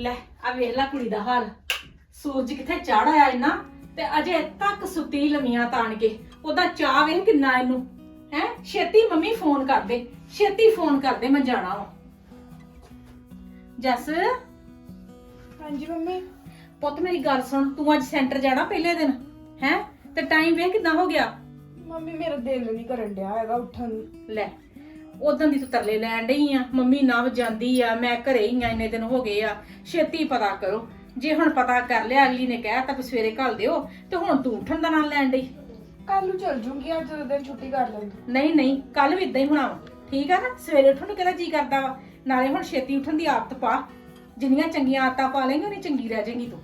ਲੈ ਆ ਵੇਖ ਲੈ ਕੁੜੀ ਦਾ ਹਾਲ। ਸੂਰਜ ਕਿੱਥੇ ਚੜ ਆਇਆ ਇੰਨਾ ਤੇ ਅਜੇ ਤੱਕ ਸੁੱਤੀ ਲੰਮੀਆਂ ਤਾਣ ਕੇ। ਉਹਦਾ ਚਾਹ ਵੇਖ ਕਿੰਨਾ ਇਹਨੂੰ। ਹੈ? ਛੇਤੀ ਮੰਮੀ ਫੋਨ ਕਰ ਦੇ। ਛੇਤੀ ਫੋਨ ਕਰ ਦੇ ਮੈਂ ਜਾਣਾ ਵਾ। ਜੱਸ? ਹਾਂਜੀ ਮੰਮੀ। ਪੁੱਤ ਮੇਰੀ ਗੱਲ ਸੁਣ ਤੂੰ ਅੱਜ ਸੈਂਟਰ ਜਾਣਾ ਪਹਿਲੇ ਦਿਨ? ਹੈ? ਤੇ ਟਾਈਮ ਵੇਖ ਕਿੰਨਾ ਹੋ ਗਿਆ? ਮੰਮੀ ਮੇਰਾ ਦਿਲ ਨਹੀਂ ਕਰਨ ਡਿਆ ਹੈਗਾ ਉੱਠਣ ਨੂੰ। ਲੈ ਉਦੋਂ ਦੀ ਤੂੰ ਤਰਲੇ ਲੈਣ ਡਈ ਆ ਮੰਮੀ ਨਵ ਜਾਂਦੀ ਆ ਮੈਂ ਘਰੇ ਹੀ ਆ ਇੰਨੇ ਦਿਨ ਹੋ ਗਏ ਆ। ਛੇਤੀ ਪਤਾ ਕਰੋ। ਜੇ ਹੁਣ ਪਤਾ ਕਰ ਲਿਆ ਅਗਲੀ ਨੇ ਕਹਿ ਤਾ ਵੀ ਸਵੇਰੇ ਘੱਲ ਦਿਓ ਤੇ ਹੁਣ ਤੂੰ ਉੱਠਣ ਦਾ ਨਾਂ ਲੈਣ ਡਈ? ਕੱਲ ਨੂੰ ਚਲ ਜੂੰਗੀ ਅੱਜ ਦੋ ਦਿਨ ਛੁੱਟੀ ਕਰ ਲੈਂਦੀ। ਨਹੀਂ ਨਹੀਂ ਕੱਲ ਵੀ ਇਦਾਂ ਹੀ ਹੋਣਾ ਵਾ। ਠੀਕ ਆ ਨਾ? ਸਵੇਰੇ ਉੱਠਣ ਨੂੰ ਕਿਹਦਾ ਜੀ ਕਰਦਾ ਵਾ? ਨਾਲੇ ਹੁਣ ਛੇਤੀ ਉੱਠਣ ਦੀ ਆਦਤ ਪਾ। ਜਿੰਨੀਆਂ ਚੰਗੀਆਂ ਆਦਤਾਂ ਪਾ ਲੇਂਗੀ ਉਨੀ ਚੰਗੀ ਰਹਿ ਜਾਏਗੀ ਤੂੰ।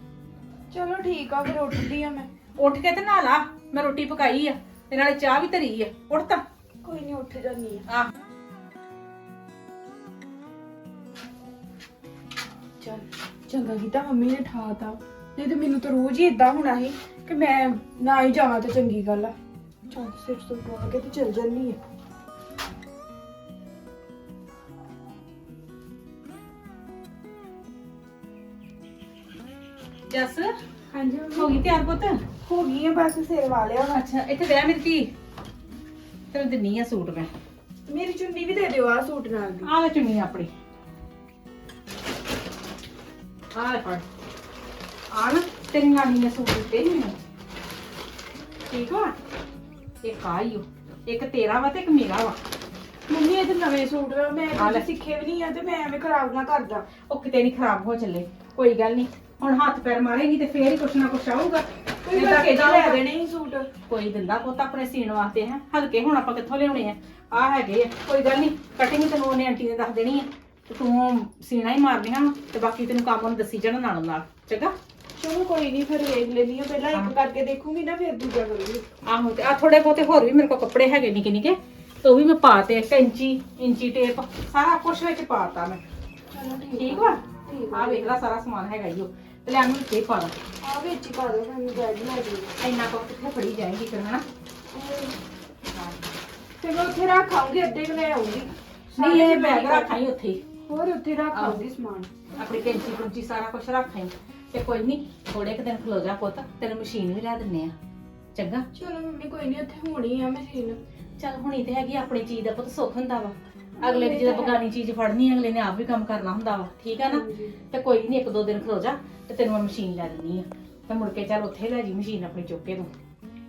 ਚਲੋ ਠੀਕ ਆ ਫਿਰ ਉੱਠਦੀ ਆ ਮੈਂ। ਉੱਠ ਕੇ ਤੇ ਨਹਾ ਲਾ। ਮੈਂ ਰੋਟੀ ਪਕਾਈ ਆ ਤੇ ਨਾਲੇ ਚਾਹ ਵੀ ਧਰੀ ਆ। ਉੱਠ ਤਾਂ। ਕੋਈ ਨਹੀਂ ਉੱਠ ਜਾਨੀ ਆ। ਆ। ਚਲ ਚੰਗਾ ਕੀਤਾ ਮੰਮੀ ਨੇ ਠਾਤਾ। ਨਹੀਂ ਤੇ ਮੈਨੂੰ ਤਾਂ ਰੋਜ਼ ਹੀ ਇਦਾਂ ਹੋਣਾ ਸੀ ਕਿ ਮੈਂ ਨਾ ਹੀ ਜਾਵਾਂ ਤਾਂ ਚੰਗੀ ਗੱਲ ਆ। ਚਲ ਸਿਰ ਤੋਂ ਪਾ ਕੇ ਤੇ ਚਲ ਜਾਨੀ ਆ। ਜੱਸ ਹਾਂਜੀ ਹੋ ਗਈ ਤਿਆਰ ਪੁੱਤ? ਹੋ ਗਈ ਆ ਬਸ ਸਿਰ ਵਾਲਿਆ ਹੁਣ ਅੱਛਾ ਇੱਥੇ ਬਹਿ ਮੇਰੀ ਧੀ। ਤੈਨੂੰ ਦਿੰਨੀ ਆ ਸੂਟ ਮੈਂ। ਮੇਰੀ ਚੁੰਨੀ ਵੀ ਦੇ ਦਿਓ ਆ ਸੂਟ ਨਾਲ ਦੀ। ਆਹ ਲੈ ਚੁੰਨੀ ਆਪਣੀ। ਆਹ ਫੜ। ਨਾ ਤੇਰੀ ਨਾਨੀ ਨੇ ਸੂਟ ਦਿੱਤੇ ਸੀ ਮੈਨੂੰ। ਠੀਕ ਵਾ ਇੱਕ ਆਈਓ ਇੱਕ ਤੇਰਾ ਵਾ ਤੇ ਇੱਕ ਮੇਰਾ ਵਾ। ਮੰਮੀ ਇਹ ਤੇ ਨਵੇਂ ਸੂਟ ਵਾ ਮੈਂ ਆ ਲੈ। ਕਦੇ ਸਿੱਖੇ ਵੀ ਨਹੀਂ ਆ ਤੇ ਮੈਂ ਐਵੇਂ ਖਰਾਬ ਨਾ ਕਰਦਾ। ਉਹ ਕਿਤੇ ਨਹੀਂ ਖਰਾਬ ਹੋ ਚੱਲੇ। ਕੋਈ ਗੱਲ ਨਹੀਂ ਹੁਣ ਹੱਥ ਪੈਰ ਮਾਰੇਗੀ ਤੇ ਫੇਰ ਹੀ ਕੁਛ ਨਾ ਕੁਛ ਆਊਗਾ। ਕੋਈ ਨਹੀਂ ਤਾਂ ਗੱਲ ਕਿੱਦਾਂ ਲੈ? ਦੇਣੇ ਸੀ ਸੂਟ? ਕੋਈ ਦਿੰਦਾ ਪੁੱਤ ਆਪਣੇ ਸੀਣ ਵਾਸਤੇ ਹੈ? ਹਲਕੇ ਹੁਣ ਆਪਾਂ ਕਿੱਥੋਂ ਲਿਆਉਣੇ ਆ? ਆ ਹੈਗੇ ਆ। ਕੋਈ ਗੱਲ ਨਹੀਂ ਕਟਿੰਗ ਤੈਨੂੰ ਉਹਨੇ ਆਂਟੀ ਨੇ ਦੱਸ ਦੇਣੀ ਆ। ਤੇ ਤੂੰ ਸੀਣਾ ਹੀ ਮਾਰਨੀਆਂ ਵਾਂ ਤੇ ਬਾਕੀ ਤੈਨੂੰ ਕੰਮ ਉਹਨੂੰ ਦੱਸੀ ਜਾਣਾ ਨਾਲ ਨਾਲ ਚੰਗਾ? ਚਲੋ ਕੋਈ ਨਹੀਂ ਫਿਰ ਵੇਖ ਲੈਣੀ ਆ ਪਹਿਲਾਂ ਇੱਕ ਕਰਕੇ ਦੇਖੂੰਗੀ ਨਾ ਫਿਰ ਦੂਜਾ ਕਰੂੰਗੀ। ਆਹੋ ਤੇ ਆ ਥੋੜੇ ਬਹੁਤੇ ਹੋਰ ਵੀ ਮੇਰੇ ਕੋਲ ਕੱਪੜੇ ਹੈਗੇ ਨਿੱਕੇ ਨਿੱਕੇ ਤੇ ਉਹ ਵੀ ਮੈਂ ਪਾਤੇ ਕੈਂਚੀ ਇੰਚੀ ਟੇਪ ਸਾਰਾ ਕੁਝ ਵਿੱਚ ਪਾਤਾ ਮੈਂ। ਚਲੋ ਠੀਕ ਵਾ? ਠੀਕ ਆ। ਵੇਖ ਲੈ ਸਾਰਾ ਸਮਾਨ ਹੈਗਾ ਈ ਓ। ਤੇ ਲੈ ਮੈਨੂੰ ਇੱਥੇ ਹੀ ਪਾ ਦਾਂ। ਆ ਵਿੱਚ ਹੀ ਪਾ ਦੋ ਮੈਨੂੰ ਬੈਗ ਲੈ ਜਾਓ ਇੰਨਾ ਕੁ ਕਿੱਥੇ ਫੜੀ ਜਾਏਗੀ ਫਿਰ ਹਨਾ? ਫਿਰ ਮੈਂ ਉੱਥੇ ਰੱਖ ਆਉਂਗੀ ਅੱਧੇ ਕੁ ਲੈ ਆਉਂਗੀ ਨਹੀਂ ਇਹ ਬੈਗ ਰੱਖਾਈ ਉੱਥੇ ਹੀ। ਹੋਰ ਉੱਥੇ ਰੱਖ ਆਉਂਗੀ ਸਮਾਨ। ਆਪਣੀ ਕੈਂਚੀ ਕੁੰਚੀ ਸਾਰਾ ਕੁਝ ਰੱਖਾਈ ਤੇ ਕੋਈ ਨਹੀਂ ਥੋੜੇ ਕੁ ਦਿਨ ਖਲੋ ਜਾ ਪੁੱਤ ਤੈਨੂੰ ਮਸ਼ੀਨ ਵੀ ਲੈ ਦਿੰਨੇ ਆ। ਚੰਗਾ? ਚਲੋ ਮੰਮੀ ਕੋਈ ਨਹੀਂ ਉੱਥੇ ਹੋਣੀ ਆ ਮਸ਼ੀਨ। ਚੱਲ ਹੁਣੀ ਤੇ ਹੈਗੀ ਆਪਣੀ ਚੀਜ਼ ਦਾ ਪੁੱਤ ਸੁੱਖ ਹੁੰਦਾ ਵਾ। ਅਗਲੇ ਦੀ ਜਦੋਂ ਬਗਾਨੀ ਚੀਜ਼ ਫੜਨੀ ਅਗਲੇ ਨੇ ਆਪ ਵੀ ਕੰਮ ਕਰਨਾ ਹੁੰਦਾ ਵਾ। ਠੀਕ ਆ ਨਾ? ਹਾਂਜੀ। ਤੇ ਕੋਈ ਨਹੀਂ ਇੱਕ ਦੋ ਦਿਨ ਖਲੋ ਜਾ ਤੇ ਤੈਨੂੰ ਮੈਂ ਮਸ਼ੀਨ ਲੈ ਦਿੰਨੀ ਆ। ਤੇ ਮੁੜ ਕੇ ਚੱਲ ਉੱਥੇ ਲੈ ਜੀ ਮਸ਼ੀਨ ਆਪਣੀ ਚੁੱਕ ਕੇ ਤੂੰ।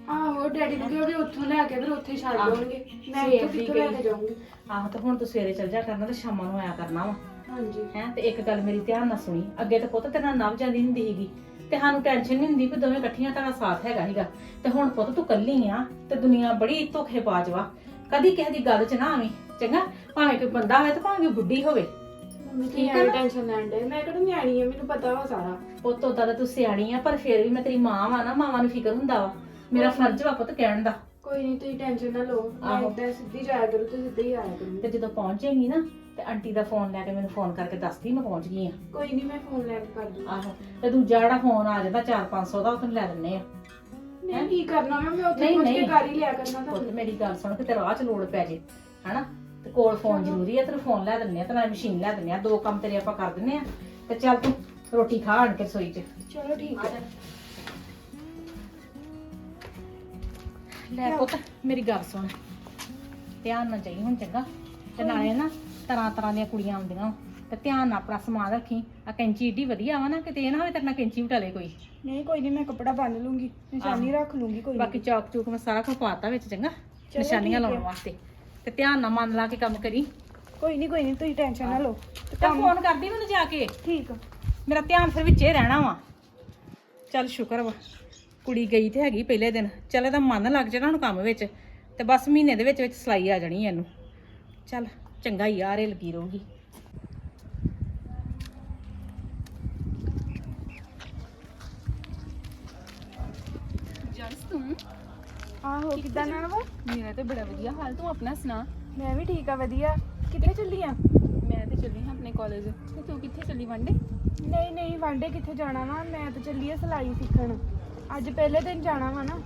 ਆਹੋ ਡੈਡੀ ਨੂੰ ਕਿਹਾ ਵੀ ਉੱਥੋਂ ਲੈ ਕੇ ਫਿਰ ਉੱਥੇ ਛੱਡ ਆਹ, ਆਉਣਗੇ। ਮੈਂ ਸਵੇਰ ਇੱਥੋਂ ਦੀ ਕਿੱਥੋਂ ਲੈ ਗਈ। ਕੇ ਜਾਊਂਗੀ? ਆਹੋ ਤੇ ਹੁਣ ਤੂੰ ਸਵੇਰੇ ਚੱਲ ਜਾ ਕਰਨਾ ਤੇ ਸ਼ਾਮਾਂ ਨੂੰ ਆਇਆ ਕਰਨਾ ਵਾ। ਹਾਂਜੀ। ਹੈ ਤੇ ਇੱਕ ਗੱਲ ਮੇਰੀ ਧਿਆਨ ਨਾਲ ਸੁਣੀ। ਅੱਗੇ ਤੇ ਪੁੱਤ ਤੇਰੇ ਨਵ ਜਾਂਦੀ ਹੁੰਦੀ ਸੀਗੀ। ਤੇ ਸਾਨੂੰ ਟੈਨਸ਼ਨ ਨਹੀਂ ਹੁੰਦੀ ਕਿ ਦੋਵੇਂ ਇਕੱਠੀਆਂ ਤੁਹਾਡਾ ਸਾਥ ਹੈਗਾ ਸੀਗਾ। ਤੇ ਹੁਣ ਪੁੱਤ ਤੂੰ ਕੱਲੀ ਆ ਤੇ ਦੁਨੀਆ ਬੜੀ ਧੋਖੇਬਾਜ਼ ਵਾ। ਕਦੀ ਕਿਸੇ ਦੀ ਗੱਲ 'ਚ ਨਾ ਆਵੀਂ ਚੰਗਾ? ਭਾਵੇਂ ਕੋਈ ਬੰਦਾ ਹੋਵੇ ਤੇ ਭਾਵੇਂ ਕੋਈ ਬੁੱਢੀ ਹੋਵੇ। ਮੰਮੀ ਠੀਕ ਆ ਨਾ? ਟੈਨਸ਼ਨ ਲੈਣ ਦੇ ਮੈਂ ਕਿਹੜਾ ਨਿਆਣੀ ਆ? ਮੈਨੂੰ ਪਤਾ ਵਾ ਸਾਰਾ। ਪੁੱਤ ਉਦਾਂ ਤਾਂ ਤੂੰ ਸਿਆਣੀ ਆ ਪਰ ਫਿਰ ਵੀ ਮੈਂ ਤੇਰੀ ਮਾਂ ਵਾ ਨਾ ਮਾਵਾਂ ਨੂੰ ਫਿਕਰ ਹੁੰਦਾ ਵਾ। ਮੇਰਾ ਫਰਜ਼ ਵਾ ਪੁੱਤ ਕਹਿਣ ਦਾ। ਕੋਈ ਨਹੀਂ ਤੁਸੀਂ ਟੈਨਸ਼ਨ ਨਾ ਲਓ। ਮੈਂ ਆਹੋ। ਸਿੱਧੀ ਜਾਇਆ ਕਰੂ ਤੇ ਸਿੱਧੀ ਆਇਆ ਕਰੂੰ। ਤੇ ਜਦੋਂ ਪਹੁੰਚੇਂਗੀ ਨਾ ਤੇ ਆਂਟੀ ਦਾ ਫੋਨ ਲੈ ਕੇ ਮੈਨੂੰ ਫੋਨ ਕਰਕੇ ਦੱਸਦੀ ਮੈਂ ਪਹੁੰਚ ਗਈ ਆ ਕੋਈ ਨਹੀਂ ਮੈਂ ਫੋਨ ਲੈ ਕੇ ਕਰ ਦੂੰ ਆਹੋ ਤੇ ਦੂਜਾ ਜਿਹੜਾ ਫੋਨ ਆ ਜਾਂਦਾ 4-500 ਦਾ ਉਹ ਤੈਨੂੰ ਲੈ ਦਿੰਨੇ ਆ। ਨਹੀਂ ਕੀ ਕਰਨਾ ਮੈਂ ਮੈਂ ਉੱਥੇ ਨਹੀਂ, ਪਹੁੰਚ ਕੇ ਨਹੀਂ। ਕਰ ਹੀ ਲਿਆ ਕਰਨਾ ਪੁੱਤ ਮੇਰੀ ਗੱਲ ਸੁਣ ਕਿਤੇ ਰਾਹ 'ਚ ਲੋੜ ਪੈ ਜੇ ਹਨਾ? ਤੇ ਕੋਲ ਫੋਨ ਜ਼ਰੂਰੀ ਆ ਤੈਨੂੰ ਫੋਨ ਲੈ ਦਿੰਨੇ ਆ ਤੇ ਨਾਲ ਮਸ਼ੀਨ ਲੈ ਦਿੰਨੇ ਆ ਦੋ ਕੰਮ ਤੇਰੇ ਆਪਾਂ ਕਰ ਦਿੰਨੇ ਆ। ਤੇ ਚੱਲ ਤੂੰ ਰੋਟੀ ਖਾ ਆਣ ਕੇ ਰਸੋਈ 'ਚ। ਚਲੋ ਠੀਕ ਹੈ ਲੈ ਪੁੱਤ ਮੇਰੀ ਗੱਲ ਸੁਣ। ਧਿਆਨ ਨਾਲ ਜਾਈ ਹੁਣ ਚੰਗਾ। ਤੇ ਨਾਲੇ ਨਾ ਤਰ੍ਹਾਂ ਤਰ੍ਹਾਂ ਦੀਆਂ ਕੁੜੀਆਂ ਆਉਂਦੀਆਂ। ਤੇ ਧਿਆਨ ਨਾਲ ਆਪਣਾ ਸਮਾਨ ਰੱਖੀ। ਆ ਕੈਂਚੀ ਏਡੀ ਵਧੀਆ ਵਾ ਨਾ ਕਿਤੇ ਇਹ ਨਾ ਹੋਵੇ ਤੇਰੇ ਨਾਲ ਕੈਂਚੀ ਵਟਾਲੇ ਕੋਈ। ਨਹੀਂ ਕੋਈ ਨਹੀਂ ਮੈਂ ਕੱਪੜਾ ਬੰਨ ਲੂੰਗੀ। ਨਿਸ਼ਾਨੀ ਰੱਖ ਲੂੰਗੀ ਕੋਈ ਬਾਕੀ ਚੌਕ ਚੂਕ ਮੈਂ ਸਾਰਾ ਕੁਝ ਪਾਤਾ ਵਿੱਚ ਚੰਗਾ? ਨਿਸ਼ਾਨੀਆਂ। ਲਾਉਣ ਵਾਸਤੇ। ਤੇ ਧਿਆਨ ਨਾਲ ਮਨ ਲਾ ਕੇ ਕੰਮ ਕਰੀ। ਕੋਈ ਨਹੀਂ ਕੋਈ ਨਹੀਂ ਤੁਸੀਂ ਟੈਨਸ਼ਨ ਨਾ ਲਓ। ਤੇ ਫੋਨ ਕਰਦੀ ਮੈਨੂੰ ਜਾ ਕੇ? ਠੀਕ ਮੇਰਾ ਧਿਆਨ ਫਿਰ ਵਿੱਚੇ ਰਹਿਣਾ ਵਾ। ਚੱਲ ਸ਼ੁਕਰ ਵਾ। ਕੁੜੀ ਗਈ ਤੇ ਹੈਗੀ ਪਹਿਲੇ ਦਿਨ। ਚੱਲ ਇਹਦਾ ਮਨ ਲੱਗ ਜਾਣਾ ਹੁਣ ਕੰਮ ਵਿੱਚ। ਤੇ ਬਸ ਮਹੀਨੇ ਦੇ ਵਿੱਚ ਵਿੱਚ ਸਲਾਈ ਆ ਜਾਣੀ ਇਹਨੂੰ। ਚੱਲ ਚੰਗਾ ਹੀ ਯਾਰ ਇਹ ਲੱਗੀ ਰਹੂਗੀ। ਜਸ ਤੂੰ? ਆਹੋ ਕਿੱਦਾਂ ਨਾ ਵਾ ਮੇਰਾ ਤੇ ਬੜਾ ਵਧੀਆ ਹਾਲ ਤੂੰ ਆਪਣਾ ਸੁਣਾ? ਮੈਂ ਵੀ ਠੀਕ ਆ ਵਧੀਆ। ਕਿੱਥੇ ਚੱਲੀ ਆ? ਮੈਂ ਤੇ ਚੱਲੀ ਹਾਂ ਆਪਣੇ ਕਾਲਜ ਤੇ ਤੂੰ ਕਿੱਥੇ ਚੱਲੀ ਵੰਡੇ ਨਹੀਂ ਨਹੀਂ ਵਾਂਡੇ ਕਿੱਥੇ ਜਾਣਾ ਵਾ? ਮੈਂ ਤਾਂ ਚੱਲੀ ਆ ਸਿਲਾਈ ਸਿੱਖਣ। ਅੱਜ ਪਹਿਲੇ ਦਿਨ ਜਾਣਾ ਵਾ ਨਾ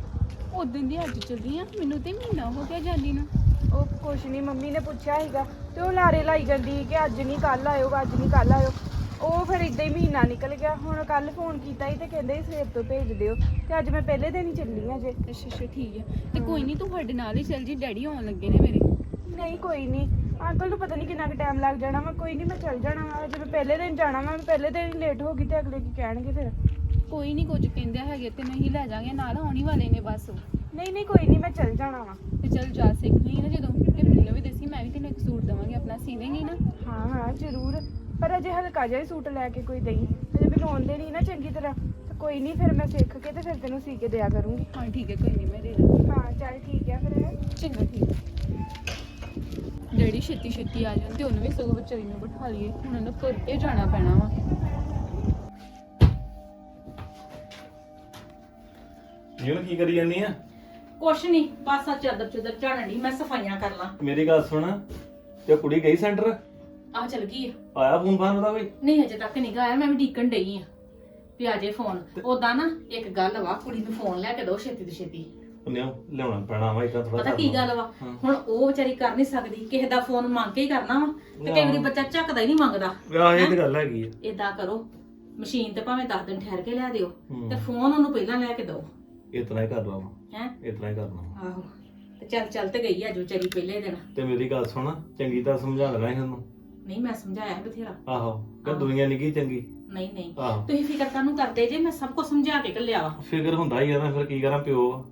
ਉਦੋਂ ਦੀ ਅੱਜ ਚੱਲੀ ਆ। ਮੈਨੂੰ ਤੇ ਮਹੀਨਾ ਹੋ ਗਿਆ ਜਾਂਦੀ ਨੂੰ। ਉਹ ਕੁਛ ਨਹੀਂ ਮੰਮੀ ਨੇ ਪੁੱਛਿਆ ਸੀਗਾ ਤੇ ਉਹ ਲਾਰੇ ਲਾਈ ਜਾਂਦੀ ਕਿ ਅੱਜ ਨਹੀਂ ਕੱਲ ਆਇਓ ਅੱਜ ਨਹੀਂ ਕੱਲ ਆਇਓ। ਉਹ ਫਿਰ ਇਦਾਂ ਹੀ ਮਹੀਨਾ ਨਿਕਲ ਗਿਆ। ਹੁਣ ਕੱਲ ਫੋਨ ਕੀਤਾ ਸੀ ਤੇ ਕਹਿੰਦੇ ਸੀ ਸਵੇਰ ਤੋਂ ਭੇਜ ਦਿਓ ਤੇ ਅੱਜ ਮੈਂ ਪਹਿਲੇ ਦਿਨ ਹੀ ਚੱਲੀ ਆ ਜੇ ਅੱਛਾ ਅੱਛਾ ਠੀਕ ਹੈ ਤੇ ਕੋਈ ਨਹੀਂ ਤੂੰ ਸਾਡੇ ਨਾਲ ਹੀ ਚੱਲ ਜੀ ਡੈਡੀ ਆਉਣ ਲੱਗੇ ਨੇ ਮੇਰੇ। ਨਹੀਂ ਕੋਈ ਨਹੀਂ ਅੰਕਲ ਨੂੰ ਪਤਾ ਨਹੀਂ ਕਿੰਨਾ ਕੁ ਟਾਈਮ ਲੱਗ ਜਾਣਾ ਵਾ। ਕੋਈ ਨਹੀਂ ਮੈਂ ਚੱਲ ਜਾਣਾ ਵਾ। ਜੇ ਮੈਂ ਪਹਿਲੇ ਦਿਨ ਜਾਣਾ ਵਾ ਮੈਂ ਪਹਿਲੇ ਦਿਨ ਹੀ ਲੇਟ ਹੋ ਗਈ ਤੇ ਅਗਲੇ ਕੀ ਕਹਿਣਗੇ ਫਿਰ। ਕੋਈ ਨਹੀਂ ਕੁਝ ਕਹਿੰਦੇ ਹੈਗੇ ਤੇ ਨਹੀਂ ਲੈ ਜਾਾਂਗੇ ਨਾਲ ਆਉਣੀ ਵਾਲੇ ਨੇ ਬਸ। ਨਹੀਂ ਨਹੀਂ ਕੋਈ ਨਹੀਂ ਮੈਂ ਚੱਲ ਜਾਣਾ ਵਾ। ਤੇ ਚੱਲ ਜਾ ਸਿੱਖ ਲਈ ਨਾ ਜਦੋਂ ਤੇ ਮੈਨੂੰ ਵੀ ਦੱਸੀ ਮੈਂ ਵੀ ਤੈਨੂੰ ਇੱਕ ਸੂਟ ਦਵਾਂਗੀ ਆਪਣਾ ਸੀ ਦੇਂਗੀ ਨਾ। ਹਾਂ ਹਾਂ ਜ਼ਰੂਰ। ਪਰ ਅਜੇ ਹਲਕਾ ਜਿਹਾ ਹੀ ਸੂਟ ਲੈ ਕੇ ਕੋਈ ਦੇਈ। ਅਜੇ ਮੈਨੂੰ ਆਉਂਦੇ ਨਹੀਂ ਨਾ ਚੰਗੀ ਤਰ੍ਹਾਂ। ਤੇ ਕੋਈ ਨਹੀਂ ਫਿਰ ਮੈਂ ਸਿੱਖ ਕੇ ਤੇ ਫਿਰ ਤੈਨੂੰ ਸੀ ਕੇ ਦਿਆ ਕਰੂੰਗੀ। ਹਾਂ ਠੀਕ ਹੈ ਕੋਈ ਨਹੀਂ ਮੈਂ ਦੇ ਦਾਂ ਹਾਂ ਚੱਲ ਠੀਕ ਹੈ ਫਿਰ। ਚੰਗਾ ਠੀਕ ਡੈਡੀ ਛੇਤੀ ਛੇਤੀ ਆ ਜਾਣ ਤੇ ਉਹਨੂੰ ਵੀ ਸਗੋਂ ਵਿਚਾਰੀ ਨੂੰ ਬਿਠਾ ਲਈਏ। ਹੁਣ ਉਹਨੂੰ ਤੁਰ ਕੇ ਜਾਣਾ ਪੈਣਾ ਵਾ। ਜਿਉਂ ਕੀ ਕਰੀ ਜਾਂਦੀ ਆ? ਕੁਛ ਨਹੀਂ ਬਸ ਆ ਚਾਦਰ ਚੁਦਰ ਝਾੜਨ ਦੀ ਮੈਂ ਸਫਾਈਆਂ ਕਰ ਲਾਂ। ਮੇਰੀ ਗੱਲ ਸੁਣ ਤੇ ਕੁੜੀ ਗਈ ਸੈਂਟਰ? ਆ ਚਲ ਗਈ ਆ। ਆਇਆ ਫੋਨ ਫਾਨ ਉਹਦਾ ਕੋਈ? ਨਹੀਂ ਅਜੇ ਤੱਕ ਨਹੀਂ ਆਇਆ ਮੈਂ ਵੀ ਡੀਕਣ ਡਈ ਆ ਵੀ ਆ ਜੇ ਫੋਨ। ਉਦਾਂ ਨਾ ਇੱਕ ਗੱਲ ਵਾ ਕੁੜੀ ਨੂੰ ਫੋਨ ਲੈ ਕੇ ਦੋ ਛੇਤੀ ਤੋਂ ਛੇਤੀ। ਉਹਨੇ ਲਿਆਉਣਾ ਪੈਣਾ ਵਾ ਇਦਾਂ ਥੋੜਾ ਪਤਾ ਕੀ ਗੱਲ ਵਾ? ਹੁਣ ਉਹ ਵਿਚਾਰੀ ਕਰ ਨਹੀਂ ਸਕਦੀ ਕਿਸੇ ਦਾ ਫੋਨ ਮੰਗ ਕੇ ਹੀ ਕਰਨਾ ਵਾ ਤੇ ਕਈ ਵਾਰੀ ਬੱਚਾ ਝੱਕਦਾ ਹੀ ਨਹੀਂ ਮੰਗਦਾ। ਆਹ ਇਹ ਤੇ ਗੱਲ ਹੈਗੀ ਆ। ਏਦਾਂ ਕਰੋ ਮਸ਼ੀਨ ਤੇ ਭਾਵੇਂ 10 ਦਿਨ ਠਹਿਰ ਕੇ ਲਿਆ ਦਿਓ। ਤੇ ਫੋਨ ਉਹਨੂੰ ਪਹਿਲਾਂ ਲੈ ਕੇ ਦਿਓ। ਇਤਨਾ ਹੀ ਕਰਨਾ ਵਾ। ਹੈ? ਇਤਨਾ ਹੀ ਕਰਨਾ ਵਾ। ਆਹੋ। ਤੇ ਚੱਲ ਚੱਲ ਤੇ ਗਈ ਅੱਜ ਵਿਚਾਰੀ ਪਹਿਲੇ ਦਿਨ। ਤੇ ਮੇਰੀ ਗੱਲ ਸੁਣ ਚੰਗੀ ਤਰ੍ਹਾਂ ਸਮਝਾ ਦੇਣਾ ਸੀ ਉਹਨੂੰ। ਨਹੀਂ ਮੈਂ ਸਮਝਾਇਆ ਬਥੇਰਾ। ਆਹੋ। ਕਿ ਆਹੋ। ਦੁਨੀਆ ਨਿੱਕੀ ਚੰਗੀ। ਨਹੀਂ ਨਹੀਂ। ਆਹੋ। ਤੁਸੀਂ ਫਿਕਰ ਕਾਹਨੂੰ ਕਰਦੇ? ਜੇ ਮੈਂ ਸਭ ਕੁਝ ਸਮਝਾ ਕੇ ਘੱਲਿਆ ਵਾ। ਫਿਕਰ ਹੁੰਦਾ ਹੀ ਆ ਨਾ ਫਿਰ ਕੀ ਕਰਾਂ ਪਿਓ ਆ।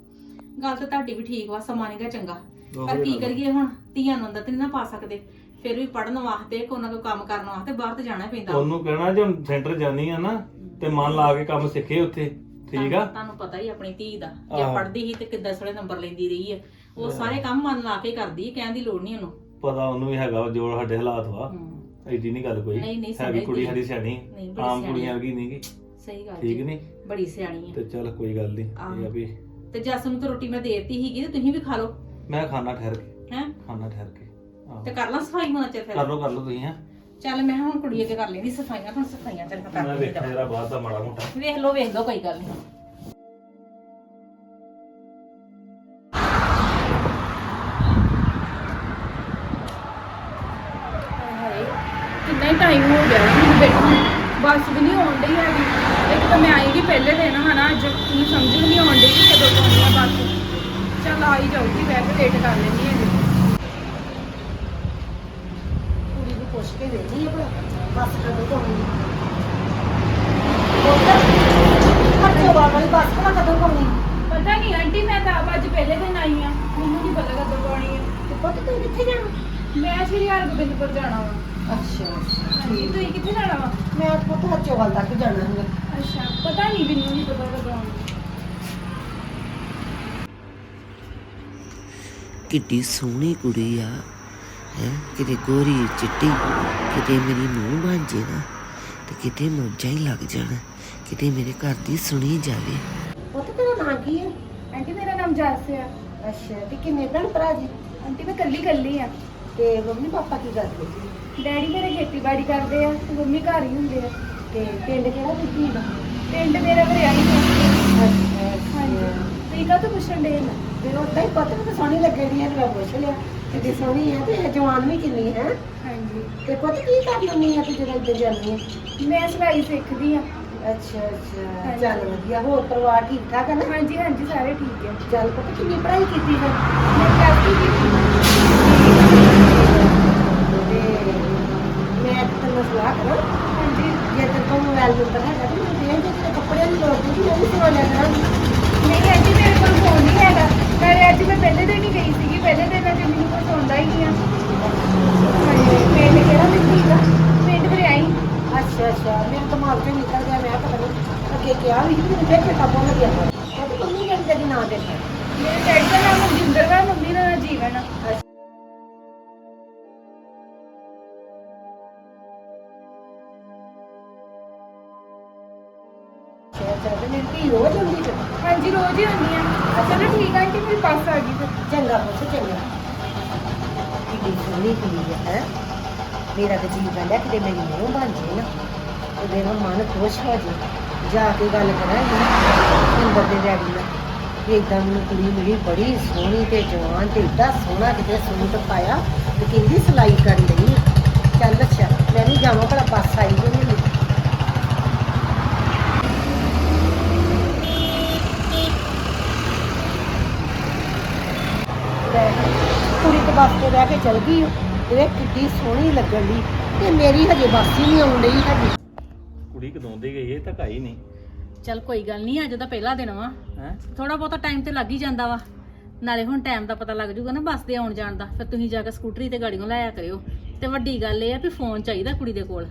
ਗੱਲ ਤਾਂ ਤੁਹਾਡੀ ਵੀ ਠੀਕ ਵਾ ਸਮਾਂ ਨੀਗਾ ਚੰਗਾ। ਉਹੋ ਪਰ ਕੀ ਗੱਲ ਆ। ਕਰੀਏ ਹੁਣ? ਧੀਆਂ ਨੂੰ ਅੰਦਰ ਤੇ ਨੀ ਨਾ ਪਾ ਸਕਦੇ। ਫਿਰ ਵੀ ਪੜਨ ਵਾਸਤੇ ਕੋਈ ਨਾ ਕੋਈ ਕੰਮ ਕਰਨ ਵਾਸਤੇ ਬਾਹਰ ਤੇ ਜਾਣਾ ਪੈਂਦਾ। ਉਹਨੂੰ ਕਹਿਣਾ ਜੇ ਸੈਂਟਰ ਜਾਨੀ ਆ ਨਾ ਤੇ ਮਨ ਲਾ ਕੇ ਕੰਮ ਸਿੱਖੇ ਉੱਥੇ। ਠੀਕ ਆ? ਤੁਹਾਨੂੰ- ਪਤਾ ਹੀ ਆਪਣੀ ਧੀ ਦਾ ਜੇ ਆਹੋ। ਪੜਦੀ ਸੀ ਤੇ ਕਿੱਦਾਂ ਸੜੇ ਨੰਬਰ ਲੈਂਦੀ ਰਹੀ ਹੈ ਉਹ ਸਾਰੇ ਕੰਮ ਮਨ ਲਾ ਕੇ ਕਰਦੀ ਹੈ ਕਹਿਣ ਦੀ ਲੋੜ ਨਹੀਂ ਉਹਨੂੰ। ਪਤਾ ਉਹਨੂੰ ਵੀ ਹੈਗਾ ਵਾ ਸਾਡੇ ਹਾਲਾਤ ਵਾ। ਹੂੰ, ਐਡੀ ਨਹੀਂ ਗੱਲ ਕੋਈ। ਨਹੀਂ, ਨਹੀਂ, ਹੈ ਵੀ ਕੁੜੀ। ਸਾਡੀ ਸਿਆਣੀ। ਨਹੀਂ ਬੜੀ ਆਮ ਸਿਆਣੀ। ਕੁੜੀਆਂ ਆ। ਵਰਗੀ ਨਹੀਂਗੀ ਸਹੀ ਗੱਲ ਠੀਕ ਜੀ। ਨਹੀਂ ਬੜੀ ਸਿਆਣੀ ਹੈ ਤੇ ਚੱਲ ਕੋਈ ਗੱਲ ਨਹੀਂ ਇਹ ਆ ਆਹੋ। ਵੀ ਤੇ ਜੱਸ ਨੂੰ ਤਾਂ ਰੋਟੀ ਮੈਂ ਦੇਤੀ ਸੀਗੀ ਤੇ ਤੁਸੀਂ ਵੀ ਖਾ ਲਓ। ਮੈਂ ਖਾਣਾ ਠਹਿਰ ਕੇ। ਹੈ? ਖਾਣਾ ਠਹਿਰ ਕੇ। ਆਹੋ। ਤੇ ਕਰ ਲਾਂ ਸਫ਼ਾਈ ਹੋਣਾ ਚਾਹੀਦਾ ਕਰ ਲਓ ਕਰ ਲਓ ਤੁਸੀਂ ਹਾਂ? ਚੱਲ ਮੈਂ ਹੁਣ ਕੁੜੀ ਅੱਗੇ ਕਰ ਲੈਣੀ ਸਫਾਈਆਂ ਹੁਣ ਸਫਾਈਆਂ ਚੱਲ ਮੈਂ ਕਰ ਵੇਖਿਆ ਜਰਾ ਬਾਹਰ ਦਾ ਮਾੜਾ ਮੋਟਾ। ਵੇਖ ਲਓ ਵੇਖ ਲਓ ਕੋਈ ਗੱਲ ਨਹੀਂ। ਕਿੰਨਾ ਹੀ ਟਾਈਮ ਹੋ ਗਿਆ ਮੈਨੂੰ ਬੈਠੀ ਬੱਸ ਵੀ ਨਹੀਂ ਆਉਣ ਡਈ ਹੈਗੀ। ਇੱਕ ਤਾਂ ਮੈਂ ਆਈ ਵੀ ਪਹਿਲੇ ਦਿਨ ਹਨਾ ਅੱਜ ਮੈਨੂੰ ਸਮਝ ਵੀ ਨਹੀਂ ਆਉਣ ਡਈ ਕਿ ਕਦੋਂ ਆਉਣੀ ਆ ਬੱਸ। ਚੱਲ ਆ ਹੀ ਜਾਊਗੀ ਮੈਂ ਵੀ ਵੇਟ ਕਰ ਲੈਣੀ ਹੈ ਕੁੜੀ ਨੂੰ ਪੁੱਛ ਕੇ ਵੇਖੀ ਆ ਭਲਾ। ਬੱਸ ਕਦੋਂ ਤੋਂ ਆਉਣੀ ਖਰਚੇ ਵਾਲੀ ਬੱਸ ਭਲਾ ਕਦੋਂ ਤੋਂ ਆਉਣੀ ਪਤਾ ਨਹੀਂ ਆਂਟੀ ਮੈਂ ਤਾਂ ਆਪ ਅੱਜ ਪਹਿਲੇ ਦਿਨ ਆਈ ਆ। ਮੈਨੂੰ ਨਹੀਂ ਪਤਾ ਕਦੋਂ ਆਉਣੀ ਹੈ ਤੇ ਪੁੱਤ ਤੂੰ ਕਿੱਥੇ ਜਾਣਾ? ਮੈਂ ਸ਼੍ਰੀ ਹਰਗੋਬਿੰਦਪੁਰ ਜਾਣਾ ਵਾ। ਅੱਛਾ ਹਾਂਜੀ ਤੁਸੀਂ ਕਿੱਥੇ ਜਾਣਾ ਵਾ? ਮੈਂ ਪੁੱਤ ਹਰਚੋਵਾਲ ਤੱਕ ਜਾਣਾ ਹੈ ਅੱਛਾ ਪਤਾ ਨਹੀਂ ਮੈਨੂੰ ਨਹੀਂ ਪਤਾ ਕਦੋਂ ਆਉਣੀ। ਕਿੱਡੀ ਸੋਹਣੀ ਕੁੜੀ ਆ। ਹੈ ਕਿਤੇ ਗੋਰੀ ਚਿੱਟੀ ਕਿਤੇ ਮੇਰੀ ਨੂੰਹ ਬਣ ਜੇ ਨਾ ਤੇ ਕਿਤੇ ਮੌਜਾਂ ਹੀ ਲੱਗ ਜਾਣ ਕਿਤੇ ਮੇਰੇ ਘਰ ਦੀ ਸੁਣੀ ਜਾਵੇ। ਪੁੱਤ ਤੇਰਾ ਨਾਂ ਕੀ ਹੈ ਆਂਟੀ ਮੇਰਾ ਨਾਮ ਜਸ ਆ। ਅੱਛਾ ਤੇ ਕਿੰਨੇ ਭੈਣ ਭਰਾ ਜੀ? ਆਂਟੀ ਮੈਂ ਕੱਲੀ ਕੱਲੀ ਆ। ਤੇ ਮੰਮੀ ਪਾਪਾ ਕੀ ਕਰਦੇ ਜੀ ਡੈਡੀ ਮੇਰੇ ਖੇਤੀਬਾੜੀ ਕਰਦੇ ਆ ਤੇ ਮੰਮੀ ਘਰ ਹੀ ਹੁੰਦੇ ਆ। ਤੇ ਪਿੰਡ ਕਿਹੜਾ ਦਿੱਤੀ ਦਾ ਪਿੰਡ ਮੇਰਾ ਵਰਿਆਣੀ ਹੈ ਅੱਛਾ ਹਾਂਜੀ। ਅੱਛਾ ਤੁਸੀਂ ਕਾਹ ਤੋਂ ਪੁੱਛਣ ਦੇ ਨਾ? ਫਿਰ ਉਦਾਂ ਹੀ ਪੁੱਤ ਨੂੰ ਤਾਂ ਸੋਹਣੀ ਲੱਗਣੀ ਹੈ ਤੇ ਮੈਂ ਪੁੱਛ ਲਿਆ। ਕਿੱਡੀ ਸੋਹਣੀ ਹੈ ਤੇ ਜਵਾਨ ਵੀ ਕਿੰਨੀ ਹੈ? ਹਾਂਜੀ। ਤੇ ਪੁੱਤ ਕੀ ਕਰ ਲੈਂਦੀ ਹੈ ਤੂੰ ਜਦੋਂ ਇੱਧਰ ਜਾਂਦੀ ਹੈ? ਮੈਂ ਸਿਲਾਈ ਸਿੱਖਦੀ ਆ ਅੱਛਾ ਅੱਛਾ। ਹਾਂਜੀ। ਚੱਲ ਵਧੀਆ ਹੋਰ ਪਰਿਵਾਰ ਠੀਕ ਠਾਕ ਹੈ ਨਾ? ਹਾਂਜੀ ਹਾਂਜੀ ਸਾਰੇ ਠੀਕ ਹੈ। ਚੱਲ ਪੁੱਤ ਕਿੰਨੀ ਪੜ੍ਹਾਈ ਕੀਤੀ ਫਿਰ ਮੈਂ ਪਲੱਸ ਟੂ ਕੀਤੀ ਤੇ ਮੈਂ ਤੇ ਤੈਨੂੰ ਸਲਾਹ ਕਰਾਂ। ਹਾਂਜੀ। ਜੇ ਤੇ ਤੂੰ ਮੋਬਾਈਲ ਨੰਬਰ ਹੈਗਾ ਤੇ ਮੈਨੂੰ ਦੇ ਦੇ ਤੇ ਕੱਪੜਿਆਂ ਦੀ ਲੋੜ ਨਹੀਂ ਮੈਂ ਵੀ ਸਵਾ ਲਿਆ ਕਰਾਂਗੀ। ਨਹੀਂ ਆਂਟੀ ਮੇਰੇ ਕੋਲ ਫੋਨ ਨਹੀਂ ਹੈਗਾ। ਪਰ ਅੱਜ ਮੈਂ ਪਹਿਲੇ ਦਿਨ ਹੀ ਗਈ ਸੀਗੀ ਪਹਿਲੇ ਦਿਨ ਅੱਜ ਮੈਨੂੰ ਕੁਝ ਆਉਂਦਾ ਹੀ ਨਹੀਂ ਆ। ਤੇ ਪਿੰਡ ਕਿਹੜਾ ਦਿੱਤੀ ਦਾ ਪਿੰਡ ਵਰਿਆਈ। ਅੱਛਾ ਅੱਛਾ ਮੇਰੇ ਦਿਮਾਗ ਚੋਂ ਨਿਕਲ ਗਿਆ ਮੈਂ ਪਤਾ ਨਹੀਂ ਅੱਗੇ ਕਿਹਾ ਵੀ ਮੈਨੂੰ ਫਿਰ ਚੇਤਾ ਭੁੱਲ ਗਿਆ ਉਹ ਤੇ ਮੰਮੀ ਕਹਿੰਦੀ ਤੇਰੀ ਨਾਂ ਦੇ। ਮੇਰੇ ਡੈਡੀ ਦਾ ਨਾਮ ਮਨਜਿੰਦਰ ਵਾ ਮੰਮੀ ਦਾ ਨਾਮ ਜੀਵਨ ਆ। ਅੱਛਾ ਤੇ ਮੇਰੀ ਧੀ ਰੋਜ਼ ਹੁੰਦੀ ਤੇ ਹਾਂਜੀ, ਰੋਜ਼ ਹੀ ਹੁੰਦੀ ਆ ਚਲੋ ਠੀਕ ਆ ਆਂਟੀ ਮੇਰੀ ਬੱਸ ਆ ਗਈ ਫਿਰ। ਚੰਗਾ ਪੁੱਤ, ਚੰਗਾ। ਕਿੰਨੀ ਸੋਹਣੀ ਕੁੜੀ ਹੈ ਹੈਂ। ਮੇਰਾ ਤਾਂ ਜੀ ਕਹਿੰਦਾ ਕਿਤੇ ਮੇਰੀ ਨੂੰਹ ਬਣ ਜੇ ਨਾ। ਤੇ ਮੇਰਾ ਮਨ ਖੁਸ਼ ਹੋ ਜੇ। ਜਾ ਕੇ ਗੱਲ ਕਰਾਂਗੀ ਅੰਦਰ ਦੇ ਡੈਡੀ ਨਾਲ। ਵੀ ਏਦਾਂ ਮੈਨੂੰ ਕੁੜੀ ਮਿਲੀ ਬੜੀ ਸੋਹਣੀ ਤੇ ਜਵਾਨ ਤੇ ਏਡਾ ਸੋਹਣਾ ਕਿਤੇ ਸੂਟ ਪਾਇਆ ਤੇ ਕਹਿੰਦੀ ਸਿਲਾਈ ਕਰ ਲਈ। ਚੱਲ ਅੱਛਾ, ਮੈਂ ਵੀ ਜਾਵਾਂ, ਭਲਾ ਬੱਸ ਆਈ ਕਿ ਨਹੀਂ ਪੈ ਕੁੜੀ ਤੇ ਬੱਸ ਤੇ ਬਹਿ ਕੇ ਚਲ ਗਈ। ਓ। ਇਹ ਕਿੱਡੀ ਸੋਹਣੀ ਲੱਗਣ ਦੀ ਤੇ ਮੇਰੀ ਹਜੇ ਬੱਸ ਹੀ ਨਹੀਂ ਆਉਣ ਡਈ ਹੈਗੀ ਕੁੜੀ ਕਦੋਂ ਦੀ ਗਈ ਇਹ ਤਾਂ ਆਈ ਨਹੀਂ। ਚੱਲ ਕੋਈ ਗੱਲ ਨਹੀਂ ਅੱਜ ਦਾ ਪਹਿਲਾ ਦਿਨ ਵਾ। ਹੈ? ਥੋੜਾ ਬਹੁਤਾ ਟਾਈਮ ਤੇ ਲੱਗ ਹੀ ਜਾਂਦਾ ਵਾ। ਨਾਲੇ ਹੁਣ ਟਾਈਮ ਦਾ ਪਤਾ ਲੱਗ ਜੂਗਾ ਨਾ ਬੱਸ ਦੇ ਆਉਣ ਜਾਣ ਦਾ। ਫਿਰ ਤੁਸੀਂ ਜਾ ਕੇ ਸਕੂਟਰੀ ਤੇ ਗਾੜੀਆਂ ਲਾਇਆ ਕਰਿਓ। ਤੇ ਵੱਡੀ ਗੱਲ ਇਹ ਆ ਵੀ ਫੋਨ ਚਾਹੀਦਾ ਕੁੜੀ ਦੇ ਕੋਲ।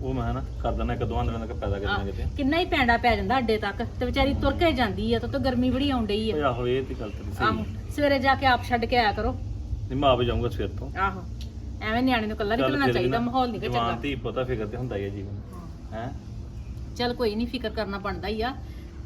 ਉਹ ਮੈਂ ਨਾ ਕਰ ਦਿੰਦਾ ਇੱਕ ਦੋ ਦਿਨਾਂ ਤੱਕ ਪੈਦਾ ਕਰਨਾ ਕਿਤੇ ਕਿੰਨਾ ਹੀ ਪੈਂਡਾ ਪੈ ਜਾਂਦਾ ਅੱਡੇ ਤੱਕ ਤੇ ਵਿਚਾਰੀ ਤੁਰ ਕੇ ਜਾਂਦੀ ਆ ਤੇ ਤੋਂ ਗਰਮੀ ਬੜੀ ਆਉਣ ਡਈ ਆ। ਆਹੋ ਇਹ ਤੇ ਗੱਲ ਤੇਰੀ ਆਹੋ ਸਹੀ ਸਵੇਰੇ ਜਾ ਕੇ ਆਪ ਛੱਡ ਕੇ ਆਇਆ ਕਰੋ। ਨਹੀਂ ਮੈਂ ਆਪ ਜਾਊਂਗਾ ਸਵੇਰ ਤੋਂ। ਆਹੋ ਐਵੇਂ ਨਿਆਣੇ ਨੂੰ ਕੱਲਾ ਫਿਰ ਵੀ ਚਾਹੀਦਾ ਮਾਹੌਲ ਨਹੀਂ ਜਵਾਨ ਚੰਗਾ। ਧੀ ਪਤਾ ਫਿਕਰ ਤੇ ਹੁੰਦਾ ਹੀ ਹੈ ਜੀਵਨ ਹੈ। ਚੱਲ ਕੋਈ ਨਹੀਂ ਫਿਕਰ ਕਰਨਾ ਬਣਦਾ ਹੀ ਆ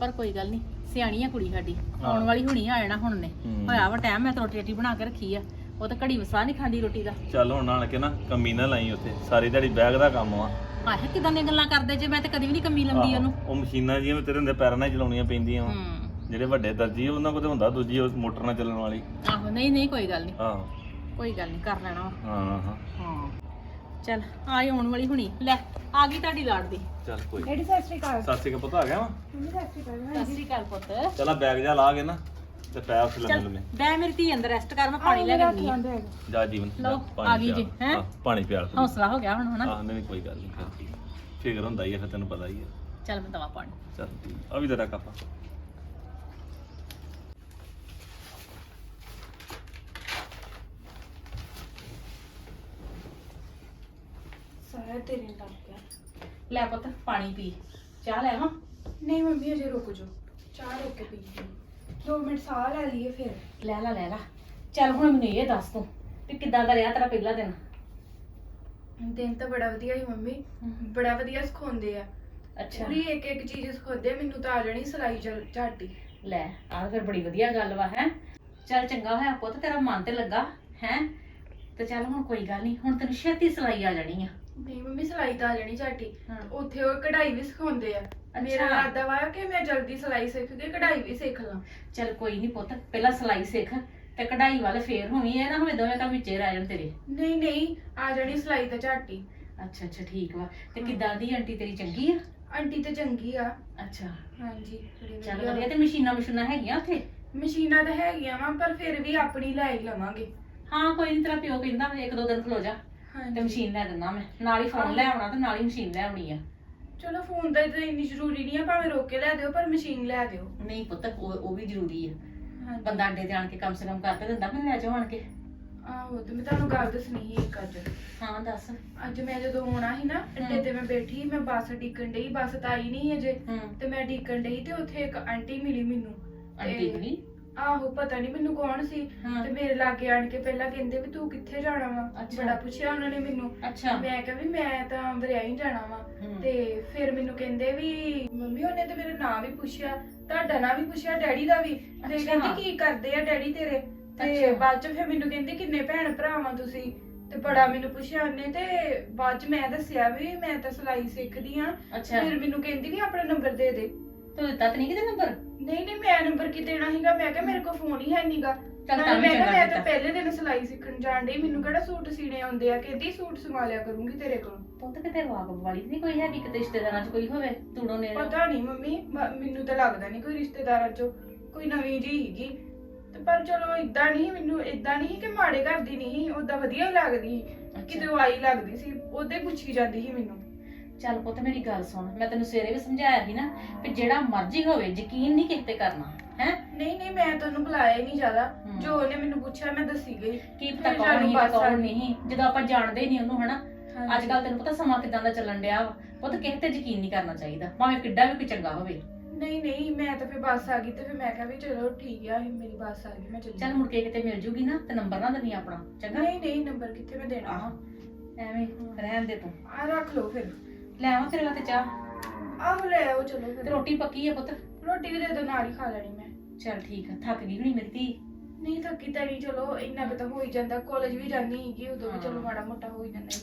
ਪਰ ਕੋਈ ਗੱਲ ਨਹੀਂ ਸਿਆਣੀ ਆ ਕੁੜੀ ਸਾਡੀ ਆਉਣ। ਵਾਲੀ ਹੁਣੀ ਆ ਜਾਣਾ ਹੁਣ ਨੇ। ਹੋਇਆ ਵਾ ਟਾਈਮ ਮੈਂ ਤਾਂ ਰੋਟੀ ਰੋਟੀ ਬਣਾ ਕੇ ਰੱਖੀ ਆ ਉਹ ਤਾਂ ਘੜੀ ਵਸਾ ਨਹੀਂ ਖਾਂਦੀ ਰੋਟੀ ਦਾ। ਚੱਲ ਹੁਣ ਨਾਲ ਕੇ ਨਾ ਕਮੀ ਨਾ ਲਾਈ ਉੱਥੇ ਸਾਰੀ ਦਿਹਾੜੀ ਬੈਗ ਦਾ ਕੰਮ ਆ ਆਹ ਕਿਦਾਂ ਦੀਆਂ ਗੱਲਾਂ ਕਰਦੇ ਜੇ ਮੈਂ ਤਾਂ ਕਦੀ ਵੀ ਨਹੀਂ ਕੰਮੀ ਲੰਦੀ ਉਹਨੂੰ। ਆਹੋ, ਉਹ ਮਸ਼ੀਨਾਂ ਜਿਹੀਆਂ ਤੇਰੇ ਹੁੰਦੇ ਪੈਰਾਂ ਨਾਲ ਹੀ ਚਲਾਉਣੀਆਂ ਪੈਂਦੀਆਂ। ਵਾਂ। ਹੂੰ। ਜਿਹੜੇ ਵੱਡੇ ਦਰਜੀ ਉਹਨਾਂ ਕੋਲ ਤਾਂ ਹੁੰਦਾ ਦੂਜੀ ਉਹ ਮੋਟਰ ਨਾਲ ਚੱਲਣ ਵਾਲੀ। ਆਹੋ ਨਹੀਂ ਨਹੀਂ ਕੋਈ ਗੱਲ ਨਹੀਂ। ਆਹੋ ਕੋਈ ਗੱਲ ਨਹੀਂ ਕਰ ਲੈਣਾ ਵਾ। ਹਾਂ ਹਾਂ। ਹਾਂ। ਚੱਲ ਆਈ ਆਉਣ ਵਾਲੀ ਹੁਣੀ। ਲੈ ਆ ਗਈ ਤੁਹਾਡੀ ਲਾੜ ਦੀ। ਚੱਲ ਕੋਈ ਡੈਡੀ ਸਤਿ ਸ਼੍ਰੀ ਅਕਾਲ। ਸਤਿ ਸ਼੍ਰੀ ਅਕਾਲ ਪਤਾ ਆ ਗਿਆ ਵਾ? ਮੰਮੀ ਸਤਿ ਸ਼੍ਰੀ ਅਕਾਲ। ਸਤਿ ਸ੍ਰੀ ਅਕਾਲ ਪੁੱਤ। ਚਲਾ ਬੈਗ ਜਾ ਲਾ ਕੇ ਨਾ। ਤੇ ਪੈ ਉਸ ਲੰਮੇ ਲੰਮੇ। ਬੈ ਮੇਰੀ ਧੀ ਅੰਦਰ ਰੈਸਟ ਕਰ ਮੈਂ ਪਾਣੀ ਲੈ ਕੇ ਆਉਂਦੀ ਹਾਂ। ਜਾ ਜੀਵਨ ਲਓ, ਆ ਗਈ ਜੀ, ਹੈਂ? ਪਾਣੀ ਪਿਆਲ ਤੂੰ। ਹੌਸਲਾ ਹੋ ਗਿਆ ਹੁਣ ਹਨਾ? ਆਹ ਨਹੀਂ ਕੋਈ ਗੱਲ ਨਹੀਂ ਫਿਕਰ ਹੁੰਦਾ ਹੀ ਹੈ ਤੈਨੂੰ ਪਤਾ ਹੀ ਹੈ। ਚੱਲ ਮੈਂ ਦਵਾ ਪਾਣੀ। ਚੱਲ ਆ ਵੀ ਤੇਰਾ ਕਾਪਾ ਲੈ ਪੁੱਤ ਪਾਣੀ ਪੀ। ਚਾਹ ਲੈ ਹਾਂ। ਨਹੀਂ ਮੰਮੀ ਅਜੇ ਰੁਕ ਜਾਓ। ਚਾਹ ਰੁਕ ਕੇ ਪੀਂਦੀ ਹਾਂ। 2 ਮਿੰਟ ਸਾਹ ਲੈ ਲਈਏ ਫਿਰ। ਲੈ ਲਾ ਲੈ ਲਾ। ਚੱਲ ਹੁਣ ਮੈਨੂੰ ਇਹ ਦੱਸ ਤੂੰ ਵੀ ਕਿੱਦਾਂ ਦਾ ਰਿਹਾ ਤੇਰਾ ਪਹਿਲਾ ਦਿਨ? ਦਿਨ ਤਾਂ ਬੜਾ ਵਧੀਆ ਮੰਮੀ। ਬੜਾ ਵਧੀਆ ਸਿਖਾਉਂਦੇ ਆ। ਅੱਛਾ। ਪੂਰੀ ਇੱਕ ਚੀਜ਼ ਸਿਖਾਉਂਦੇ ਆ, ਮੈਨੂੰ ਤਾਂ ਆ ਜਾਣੀ ਸਿਲਾਈ ਝਲ- ਲੈ ਆਹ ਫਿਰ ਬੜੀ ਵਧੀਆ ਗੱਲ ਵਾ ਹੈ? ਚੱਲ ਚੰਗਾ ਹੋਇਆ ਪੁੱਤ ਤੇਰਾ ਮਨ ਤੇ ਲੱਗਾ ਹੈ? ਤੇ ਚੱਲ ਹੁਣ ਕੋਈ ਗੱਲ ਨਹੀਂ ਹੁਣ ਤੈਨੂੰ ਛੇਤੀ ਸਿਲਾਈ ਆ ਜਾਣੀ ਆ। ਨਹੀਂ ਮੰਮੀ ਸਿਲਾਈ ਤਾਂ ਆ ਜਾਣੀ ਝਾਟੀ ਹਾਂ ਉੱਥੇ ਉਹ ਕਢਾਈ ਵੀ ਸਿਖਾਉਂਦੇ ਆ। ਮੇਰਾ ਅੱਛਾ। ਇਰਾਦਾ ਵਾ ਕਿ ਮੈਂ ਜਲਦੀ ਸਿਲਾਈ ਸਿੱਖ ਕੇ ਕਢਾਈ ਵੀ ਸਿੱਖ ਲਾਂ। ਚੱਲ ਕੋਈ ਨਹੀਂ ਪੁੱਤ ਪਹਿਲਾਂ ਸਿਲਾਈ ਸਿੱਖ ਤੇ ਕਢਾਈ ਵੱਲ ਫੇਰ ਹੋਣੀ ਐ ਨਾ ਹੋਵੇ ਦੋਵੇਂ ਕੰਮ ਵਿੱਚੇ ਰਹਿ ਜਾਣ ਤੇਰੇ। ਨਹੀਂ ਨਹੀਂ ਆ ਜਾਣੀ ਸਿਲਾਈ ਤਾਂ ਝਾਟੀ। ਅੱਛਾ ਅੱਛਾ ਠੀਕ ਵਾ। ਤੇ ਹਾਂ। ਕਿੱਦਾਂ ਦੀ ਆਂਟੀ ਤੇਰੀ ਚੰਗੀ ਆ? ਆਂਟੀ ਤੇ ਚੰਗੀ ਆ। ਅੱਛਾ। ਹਾਂਜੀ ਬੜੀ ਚੱਲ ਵਧੀਆ। ਵਧੀਆ ਤੇ ਮਸ਼ੀਨਾਂ ਮਸ਼ੀਨਾਂ ਹੈਗੀਆਂ ਉੱਥੇ? ਮਸ਼ੀਨਾਂ ਤਾਂ ਹੈਗੀਆਂ ਵਾ ਪਰ ਫਿਰ ਵੀ ਆਪਣੀ ਲੈ ਹੀ ਲਵਾਂਗੇ। ਹਾਂ ਕੋਈ ਨਹੀਂ ਤੇਰਾ ਪਿਓ ਕਹਿੰਦਾ ਇੱਕ ਦੋ ਦਿਨ ਖਲੋ ਜਾ। ਤੇ ਹਾਂਜੀ ਮਸ਼ੀਨ ਲੈ ਦਿੰਦਾ ਮੈਂ। ਨਾਲ ਹੀ ਫੋਨ ਲੈ ਆਉਣਾ ਤੇ ਨਾਲ ਹੀ ਮਸ਼ੀਨ ਲੈ ਆਉਣੀ ਆ। ਚਲੋ ਫੋਨ ਦਾ ਤਾਂ ਇੰਨੀ ਜ਼ਰੂਰੀ ਨਹੀਂ ਆ ਭਾਵੇਂ ਰੋਕ ਕੇ ਲੈ ਦਿਓ ਪਰ ਮਸ਼ੀਨ ਲੈ ਦਿਓ। ਨਹੀਂ ਪੁੱਤ ਉਹ ਉਹ ਵੀ ਜ਼ਰੂਰੀ ਆ। ਹਾਂਜੀ। ਬੰਦਾ ਅੱਡੇ ਤੇ ਆਣ ਕੇ ਕਮ ਸੇ ਕਮ ਕਰ ਤੇ ਦਿੰਦਾ ਮੈਂ ਲੈ ਜਾਓ ਆਣ ਕੇ। ਆਹੋ ਤੇ ਮੈਂ ਤੁਹਾਨੂੰ ਗੱਲ ਦੱਸਣੀ ਸੀ ਇੱਕ ਅੱਜ। ਹਾਂ ਦੱਸ। ਅੱਜ ਮੈਂ ਜਦੋਂ ਆਉਣਾ ਸੀ ਨਾ ਅੱਡੇ ਤੇ ਮੈਂ ਬੈਠੀ ਮੈਂ ਬੱਸ ਡਿੱਕਣ ਡਈ ਬੱਸ ਤਾਂ ਆਈ ਨਹੀਂ ਅਜੇ ਹੂੰ। ਤੇ ਮੈਂ ਡਿੱਕਣ ਡਈ ਤੇ ਉੱਥੇ ਇੱਕ ਆਂਟੀ ਮਿਲੀ ਮੈਨੂੰ। ਆਂਟੀ ਮਿਲੀ? ਆਹੋ ਪਤਾ ਨਹੀਂ ਮੈਨੂੰ ਕੌਣ ਸੀ ਹਾਂ। ਤੇ ਮੇਰੇ ਲਾਗੇ ਆਣ ਕੇ ਪਹਿਲਾਂ ਕਹਿੰਦੇ ਵੀ ਤੂੰ ਕਿੱਥੇ ਜਾਣਾ ਵਾ? ਅੱਛਾ। ਬੜਾ ਪੁੱਛਿਆ ਉਹਨਾਂ ਨੇ ਮੈਨੂੰ। ਅੱਛਾ। ਮੈਂ ਕਿਹਾ ਵੀ ਮੈਂ ਤਾਂ ਵਰਿਆਈ ਜਾਣਾ ਵਾ। ਤੇ ਫਿਰ ਮੈਨੂੰ ਕਹਿੰਦੇ ਵੀ ਮੰਮੀ ਉਹਨੇ ਤੇ ਮੇਰਾ ਨਾਂ ਵੀ ਪੁੱਛਿਆ ਤੁਹਾਡਾ ਨਾਂ ਵੀ ਪੁੱਛਿਆ ਡੈਡੀ ਦਾ ਵੀ। ਤੇ ਅੱਛਾ। ਕਹਿੰਦੀ ਕੀ ਕਰਦੇ ਆ ਡੈਡੀ ਤੇਰੇ? ਤੇ ਅੱਛਾ। ਬਾਅਦ ਚ ਫਿਰ ਮੈਨੂੰ ਕਹਿੰਦੇ ਕਿੰਨੇ ਭੈਣ ਭਰਾ ਵਾਂ ਤੁਸੀਂ? ਤੇ ਬੜਾ ਮੈਨੂੰ ਪੁੱਛਿਆ ਉਹਨੇ ਤੇ ਬਾਅਦ ਚ ਮੈਂ ਦੱਸਿਆ ਵੀ ਮੈਂ ਤਾਂ ਸਿਲਾਈ ਸਿੱਖਦੀ ਆ। ਅੱਛਾ। ਫਿਰ ਮੈਨੂੰ ਕਹਿੰਦੀ ਵੀ ਆਪਣਾ ਨੰਬਰ ਦੇ ਦੇ। ਤੂੰ ਦਿੱਤਾ ਤੇ ਨਹੀਂ ਕਿਤੇ ਨੰਬਰ? ਨਹੀਂ ਨਹੀਂ ਮੈਂ ਨੰਬਰ ਕੀ ਦੇਣਾ ਸੀਗਾ। ਮੈਂ ਕਿਹਾ ਮੇਰੇ ਕੋਲ ਫੋਨ ਹੀ ਹੈ ਨਹੀਂਗਾ ਚੱਲ ਤਾਂ ਮੈਂ ਕਿਹਾ ਮੈਂ ਕੀਤਾ। ਤਾਂ ਪਹਿਲੇ ਦਿਨ ਸਿਲਾਈ ਸਿੱਖਣ ਜਾਣ ਡਈ। ਮੈਨੂੰ ਕਿਹੜਾ ਸੂਟ ਸੀਨੇ ਆਉਂਦੇ ਆ? ਕਹਿੰਦੀ ਸੂਟ ਸਵਾ ਲਿਆ ਕਰੂੰਗੀ ਤੇਰੇ ਕੋਲ। ਪੁੱਤ ਕਿਤੇ ਵਾਕਬ ਵਾਲੀ ਨਹੀਂ ਕੋਈ ਹੈਗੀ? ਕਿਤੇ ਰਿਸ਼ਤੇਦਾਰਾਂ 'ਚ ਕੋਈ ਹੋਵੇ? ਤੂੜੋਂ ਨੇ ਪਤਾ ਨਹੀਂ ਮੰਮੀ ਮ- ਮੈਨੂੰ ਤਾਂ ਲੱਗਦਾ ਨਹੀਂ ਕੋਈ ਰਿਸ਼ਤੇਦਾਰਾਂ ਚੋਂ ਕੋਈ ਨਵੀਂ ਜੀ ਹੀਗੀ। ਤੇ ਪਰ ਚਲੋ ਇਦਾਂ ਨਹੀਂ ਮੈਨੂੰ ਇਦਾਂ ਨਹੀਂ ਕਿ ਮਾੜੇ ਘਰ ਦੀ ਨਹੀਂ ਉਹਦਾ ਵਧੀਆ ਹੀ ਲੱਗਦੀ ਸੀ। ਕਿਤੇ ਉਹ ਆਈ ਲੱਗਦੀ ਸੀ ਉਹਦੇ ਪੁੱਛੀ ਜਾਂਦੀ ਸੀ ਮੈਨੂੰ। ਚੱਲ ਪੁੱਤ ਮੇਰੀ ਗੱਲ ਸੁਣ ਮੈਂ ਤੈਨੂੰ ਸਵੇਰੇ ਵੀ ਸਮਝਾਇਆ ਸੀ ਨਾ ਕਿ ਜਿਹੜਾ ਮਰਜ਼ੀ ਹੋਵੇ ਯਕੀਨ ਨਹੀਂ ਕਿਸੇ ਤੇ ਕਰਨਾ ਹੈ? ਨਹੀਂ ਨਹੀਂ ਮੈਂ ਤੁਹਾਨੂੰ ਬੁਲਾਇਆ ਹੀ ਨਹੀਂ ਜ਼ਿਆਦਾ। ਹਮ। ਜੋ ਉਹਨੇ ਮੈਨੂੰ ਪੁੱਛਿਆ ਮੈਂ ਦੱਸੀ ਗਈ। ਕੀ ਪਤਾ ਫਿਰ ਕੌਣ ਸਾਨੂੰ ਬਸ ਆ ਕੌਣ ਗਈ। ਨਹੀਂ ਜਦੋਂ ਆਪਾਂ ਜਾਣਦੇ ਹੀ ਨਹੀਂ ਉਹਨੂੰ ਹਨਾ? ਹਾਂਜੀ। ਅੱਜ ਕੱਲ ਤੈਨੂੰ ਪਤਾ ਸਮਾਂ ਕਿਦਾਂ ਦਾ ਚੱਲਣ ਡਿਆ ਵਾ। ਪੁੱਤ ਕਿਸੇ ਤੇ ਯਕੀਨ ਨਹੀਂ ਕਰਨਾ ਚਾਹੀਦਾ ਭਾਵੇਂ ਕਿੱਡਾ ਵੀ ਕੋਈ ਚੰਗਾ ਹੋਵੇ। ਨਹੀਂ ਨਹੀਂ ਮੈਂ ਤਾਂ ਫਿਰ ਬੱਸ ਆ ਗਈ ਤੇ ਫਿਰ ਮੈਂ ਕਿਹਾ ਵੀ ਚਲੋ ਠੀਕ ਆ ਮੇਰੀ ਬੱਸ ਆ ਗਈ ਮੈਂ ਚੱਲੀ ਚੱਲ ਮੁੜ ਕੇ ਕਿਤੇ ਮਿਲ ਜੂਗੀ ਨਾ ਤੇ ਨੰਬਰ ਨਾ ਦੇਣੀ ਆਪਣਾ ਚੰਗਾ? ਨਹੀਂ ਨਹੀਂ ਨੰਬਰ ਕਿੱਥੇ ਮੈਂ ਦੇਣਾ? ਆਹੋ ਐਵੇਂ ਰਹਿਣ ਦੇ ਤੂੰ। ਆ ਰੱਖ ਲਓ ਫਿਰ। ਲੈ ਆਵਾਂ ਤੇਰੇ ਵਾਸਤੇ ਚਾਹ। ਆਹੋ ਲੈ ਆਓ ਚਲੋ ਤੇ ਫਿਰ ਰੋਟੀ ਪੱਕੀ ਆ ਪੁੱਤ? ਰੋਟੀ ਵੀ ਦੇ ਦੋ ਨਾਲ ਹੀ ਖਾ ਲੈਣੀ ਮੈਂ। ਚੱਲ ਠੀਕ ਆ ਥੱਕ ਗਈ ਹੁਣੀ ਮੇਰੀ ਧੀ? ਨਹੀਂ ਥੱਕੀ ਤਾਂ ਨਹੀਂ ਚਲੋ ਇੰਨਾ ਕੁ ਤਾਂ ਹੋ ਹੀ ਜਾਂਦਾ। ਕਾਲਜ ਵੀ ਜਾਂਦੀ ਸੀਗੀ ਉਦੋਂ ਵੀ ਹਾਂ। ਚਲੋ ਮਾੜਾ ਮੋਟਾ ਹੋ ਹੀ ਜਾਂਦਾ।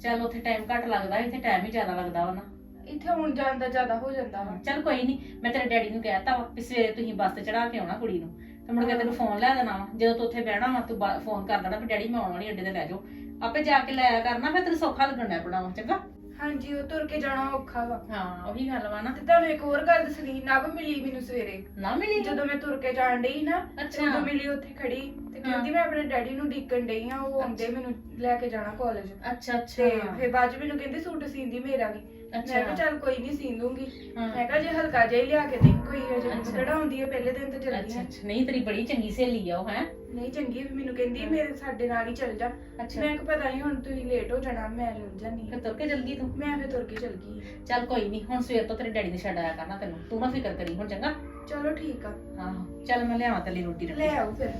ਚੱਲ ਉੱਥੇ ਟਾਈਮ ਘੱਟ ਲੱਗਦਾ ਇੱਥੇ ਟਾਈਮ ਹੀ ਜ਼ਿਆਦਾ ਲੱਗਦਾ ਵਾ ਨਾ। ਇੱਥੇ ਹੁਣ ਜਾਣ ਦਾ ਜ਼ਿਆਦਾ ਹੋ ਜਾਂਦਾ ਵਾ। ਚੱਲ ਕੋਈ ਨਹੀਂ ਮੈਂ ਤੇਰੇ ਡੈਡੀ ਨੂੰ ਕਹਿਤਾ ਵਾ ਵੀ ਸਵੇਰੇ ਤੁਸੀਂ ਬੱਸ ਤੇ ਚੜਾ ਕੇ ਆਉਣਾ ਕੁੜੀ ਨੂੰ। ਤੇ ਮੁੜ ਕੇ ਤੈਨੂੰ ਫੋਨ ਲੈ ਦੇਣਾ ਵਾ। ਜਦੋਂ ਤੂੰ ਉੱਥੇ ਬਹਿਣਾ ਵਾ ਤੂੰ ਫੋਨ ਕਰ ਦੇਣਾ ਵੀ ਡੈਡੀ ਮੈਂ ਆਉਣ ਵਾਲੀ ਅੱਡੇ ਤੇ ਲੈ ਜਾਓ। ਆਪੇ ਜਾ ਕੇ ਲੈ ਆਇਆ ਕਰਨਾ ਫਿਰ ਤੈਨੂੰ ਸੌਖਾ ਲੱਗਣਾ ਵਾ ਚੰਗਾ? ਹਾਂਜੀ ਉਹ ਤੁਰ ਕੇ ਜਾਣਾ ਔਖਾ ਵਾ। ਹਾਂ ਉਹੀ ਗੱਲ ਵਾ ਨਾ। ਤੇ ਤੁਹਾਨੂੰ ਇੱਕ ਹੋਰ ਗੱਲ ਦੱਸਣੀ ਨਭ ਮਿਲੀ ਮੈਨੂੰ ਸਵੇਰੇ। ਨਾ ਮਿਲੀ? ਜਦੋਂ ਮੈਂ ਤੁਰ ਕੇ ਜਾਣ ਡਈ ਨਾ ਅੱਛਾ। ਉਦੋਂ ਮਿਲੀ ਉੱਥੇ ਖੜੀ। ਤੇ ਕਹਿੰਦੀ ਮੈਂ ਆਪਣੇ ਡੈਡੀ ਨੂੰ ਡੀਕਣ ਡਈ ਆ ਉਹ ਆਉਂਦੇ ਮੈਨੂੰ ਲੈ ਕੇ ਜਾਣਾ ਕਾਲਜ ਅੱਛਾ ਅੱਛਾ। ਤੇ ਫਿਰ ਬਾਅਦ ਚ ਮੈਨੂੰ ਕਹਿੰਦੀ ਸੂਟ ਸੀਂਦੀ ਮੇਰਾ ਵੀ। ਮੈਂ। ਕਿਹਾ ਚੱਲ ਕੋਈ ਨਹੀਂ ਸੀਂ ਦੂੰਗੀ ਹਾਂ। ਮੈਂ ਕਿਹਾ ਜੇ ਹਲਕਾ ਜਿਹਾ ਹੀ ਲਿਆ ਕੇ ਦੇ ਕੋਈ ਅੱਛਾ। ਕਿਹੜਾ ਆਉਂਦੀ ਹੈ ਪਹਿਲੇ ਦਿਨ ਤੇ ਚੱਲਦੀ ਅੱਛਾ ਹੈ। ਅੱਛਾ। ਨਹੀਂ ਤੇਰੀ ਬੜੀ ਚੰਗੀ ਸਹੇਲੀ ਆ ਉਹ ਹੈ? ਨਹੀਂ ਚੰਗੀ ਮੈਨੂੰ ਕਹਿੰਦੀ ਮੇਰੇ ਸਾਡੇ ਨਾਲ ਹੀ ਚੱਲ ਜਾ। ਅੱਛਾ। ਮੈਂ ਕਿਹਾ ਪਤਾ ਨਹੀਂ ਹੁਣ ਤੁਸੀਂ ਲੇਟ ਹੋ ਜਾਣਾ ਮੈਂ ਰੁੱਝ ਜਾਨੀ ਫਿਰ ਹਾਂ। ਤੁਰ ਕੇ ਜਲ ਗਈ ਤੂੰ? ਮੈਂ ਫਿਰ ਤੁਰ ਕੇ ਚੱਲ ਗਈ। ਚੱਲ ਕੋਈ ਨਹੀਂ ਹੁਣ ਸਵੇਰ ਤੋਂ ਤੇਰੇ ਡੈਡੀ ਨੇ ਛੱਡ ਆਇਆ ਕਰਨਾ ਤੈਨੂੰ। ਤੂੰ ਨਾ ਫਿਕਰ ਕਰੀ ਹੁਣ ਚੰਗਾ? ਚਲੋ ਠੀਕ ਆ। ਆਹੋ ਚੱਲ ਮੈਂ ਲਿਆਵਾਂ ਤੇਰੀ ਰੋਟੀ ਲੈ ਰੱਟੀ। ਆਓ ਫਿਰ।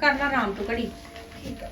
ਕਰ ਲੈ ਆਰਾਮ ਤੂੰ ਘੜੀ। ਠੀਕ ਆ।